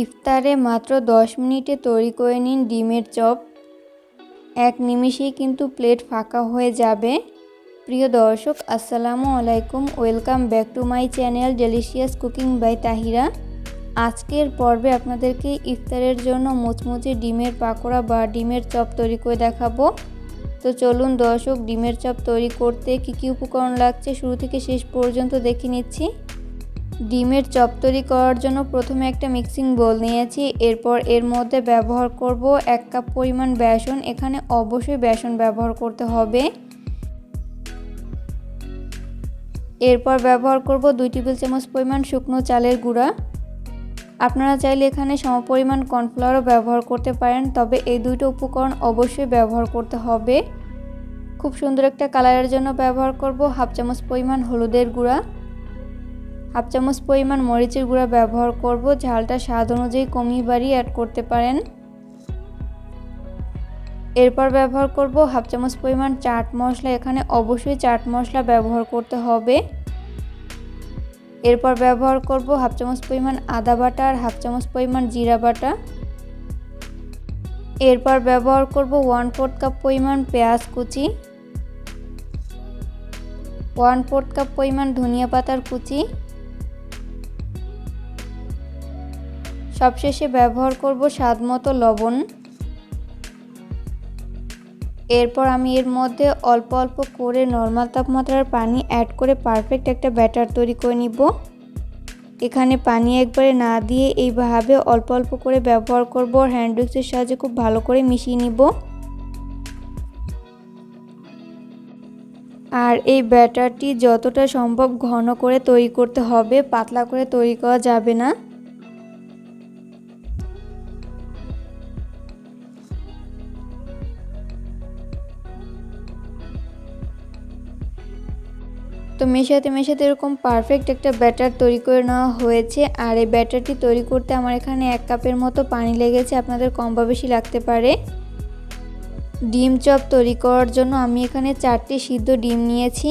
ইফতারে মাত্র 10 মিনিটে তৈরি করে নিন ডিমের চপ। এক নিমিষেই কিন্তু প্লেট ফাঁকা হয়ে যাবে। প্রিয় দর্শক, আসসালামু আলাইকুম। Welcome back to my channel delicious cooking by Tahira. আজকের পর্বে আপনাদেরকে ইফতারের জন্য মুচমুচে ডিমের পাকোড়া বা ডিমের চপ তৈরি করে দেখাবো। তো চলুন দর্শক, ডিমের চপ তৈরি করতে কী কী উপকরণ লাগছে শুরু থেকে শেষ পর্যন্ত দেখে নিচ্ছি। ডিমের চপ তৈরি করার জন্য প্রথমে একটা মিক্সিং বোল নিয়েছি। এরপর এর মধ্যে ব্যবহার করব এক কাপ পরিমাণ বেসন। এখানে অবশ্যই বেসন ব্যবহার করতে হবে। এরপর ব্যবহার করব দুই টেবিল চামচ পরিমাণ শুকনো চালের গুঁড়া। আপনারা চাইলে এখানে সমপরিমাণ কর্নফ্লাওয়ারও ব্যবহার করতে পারেন, তবে এই দুটো উপকরণ অবশ্যই ব্যবহার করতে হবে। খুব সুন্দর একটা কালারের জন্য ব্যবহার করব। হাফ চামচ পরিমাণ হলুদের গুঁড়া। হাফ চামচ পরিমাণ মরিচের গুঁড়া ব্যবহার করব। ঝালটা স্বাদ অনুযায়ী কমিয়ে বাড়িয়ে অ্যাড করতে পারেন। এরপর ব্যবহার করব হাফ চামচ পরিমাণ চাট মশলা। এখানে অবশ্যই চাট মশলা ব্যবহার করতে হবে। এরপর ব্যবহার করব হাফ চামচ পরিমাণ আদা বাটা আর হাফ চামচ পরিমাণ জিরা বাটা। এরপর ব্যবহার করব ওয়ান ফোর্থ কাপ পরিমাণ পেঁয়াজ কুচি। ওয়ান ফোর্থ কাপ পরিমাণ ধনিয়া পাতার কুচি। সবশেষে ব্যবহার করব স্বাদ মতো লবণ। এরপর আমি এর মধ্যে অল্প অল্প করে নর্মাল তাপমাত্রার পানি অ্যাড করে পারফেক্ট একটা ব্যাটার তৈরি করে নিব। এখানে পানি একবারে না দিয়ে এইভাবে অল্প অল্প করে ব্যবহার করব। হ্যান্ড উইক্সের সাহায্যে খুব ভালো করে মিশিয়ে নিব। আর এই ব্যাটারটি যতটা সম্ভব ঘন করে তৈরি করতে হবে, পাতলা করে তৈরি করা যাবে না। তো মেশাতে মেশাতে এরকম পারফেক্ট একটা ব্যাটার তৈরি করে নেওয়া হয়েছে। আর এই ব্যাটারটি তৈরি করতে আমার এখানে এক কাপের মতো পানি লেগেছে, আপনাদের কম বা বেশি লাগতে পারে। ডিম চপ তৈরি করার জন্য আমি এখানে চারটি সিদ্ধ ডিম নিয়েছি।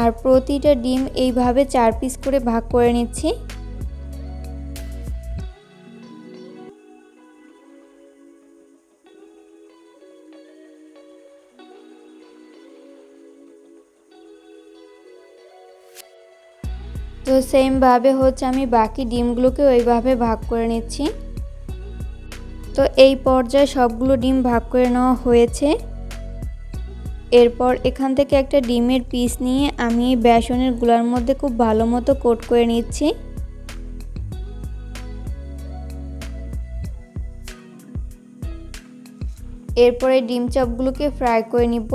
আর প্রতিটা ডিম এইভাবে চার পিস করে ভাগ করে নিচ্ছি। তো সেমভাবে হচ্ছে আমি বাকি ডিমগুলোকে ওইভাবে ভাগ করে নিচ্ছি। তো এই পর্যায়ে সবগুলো ডিম ভাগ করে নেওয়া হয়েছে। এরপর এখান থেকে একটা ডিমের পিস নিয়ে আমি বেসনেরগুলার মধ্যে খুব ভালো মতো কোট করে নিচ্ছি। এরপরে ডিম চপগুলোকে ফ্রাই করে নিব।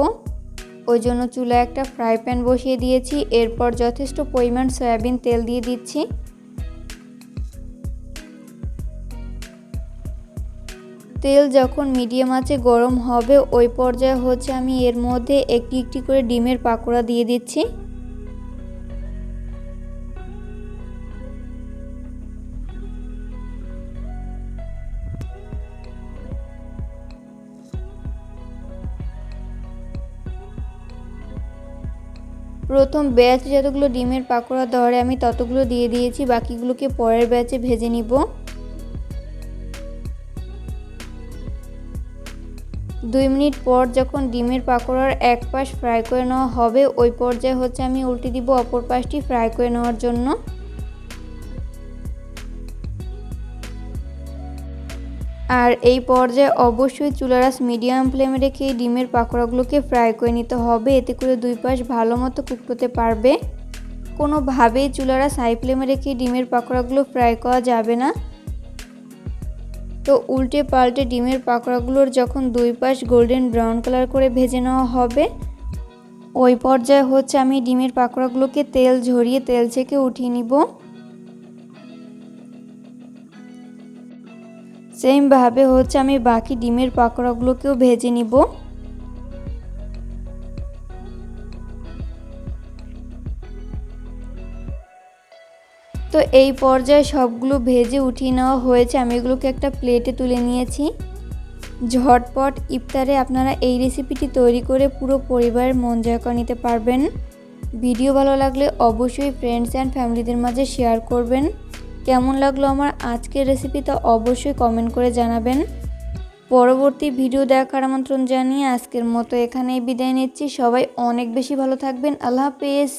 ওই জন্য চুলায় একটা ফ্রাই প্যান বসিয়ে দিয়েছি। এরপর যথেষ্ট পরিমাণ সয়াবিন তেল দিয়ে দিচ্ছি। তেল যখন মিডিয়াম আছে গরম হবে, ওই পর্যায়ে হচ্ছে আমি এর মধ্যে একটি একটি করে ডিমের পাকোড়া দিয়ে দিচ্ছি। প্রথম ব্যাচ যতগুলো ডিমের পাকোড়া ধরে, আমি ততগুলো দিয়ে দিয়েছি। বাকিগুলোকে পরের ব্যাচে ভেজে নিব। দুই মিনিট পর যখন ডিমের পাকোড়ার এক পাশ ফ্রাই করে নেওয়া হবে, ওই পর্যায়ে হচ্ছে আমি উল্টে দিব অপর পাশটি ফ্রাই করে নেওয়ার জন্য। আর এই পর্যায়ে অবশ্যই চুলারাস মিডিয়াম ফ্লেমে রেখে ডিমের পাকোড়াগুলোকে ফ্রাই করে নিতে হবে। এতে করে দুই পাশ ভালো মতো কুক পারবে। কোনোভাবেই চুলারাস হাই ফ্লেমে রেখে ডিমের পাকোড়াগুলো ফ্রাই করা যাবে না। তো উল্টে পাল্টে ডিমের পাকোড়াগুলোর যখন দুই পাশ গোল্ডেন ব্রাউন কালার করে ভেজে নেওয়া হবে, ওই পর্যায়ে হচ্ছে আমি ডিমের পাকোড়াগুলোকে তেল ঝরিয়ে তেল ছেঁকে উঠিয়ে নিব। সেমভাবে হচ্ছে আমি বাকি ডিমের পাকোড়াগুলোকেও ভেজে নিব। তো এই পর্যায়ে সবগুলো ভেজে উঠিয়ে নেওয়া হয়েছে। আমি এগুলোকে একটা প্লেটে তুলে নিয়েছি। ঝটপট ইফতারে আপনারা এই রেসিপিটি তৈরি করে পুরো পরিবারের মন জয় করে নিতে পারবেন। ভিডিও ভালো লাগলে অবশ্যই ফ্রেন্ডস অ্যান্ড ফ্যামিলিদের মাঝে শেয়ার করবেন। কেমন লাগল আমার আজকের রেসিপি রেসিপিটা অবশ্যই কমেন্ট করে জানাবেন। পরবর্তী ভিডিও দেখার আমন্ত্রণ জানিয়ে আজকের মতো এখানেই বিদায় নিচ্ছি। সবাই অনেক বেশি ভালো থাকবেন। আল্লাহ হাফেজ।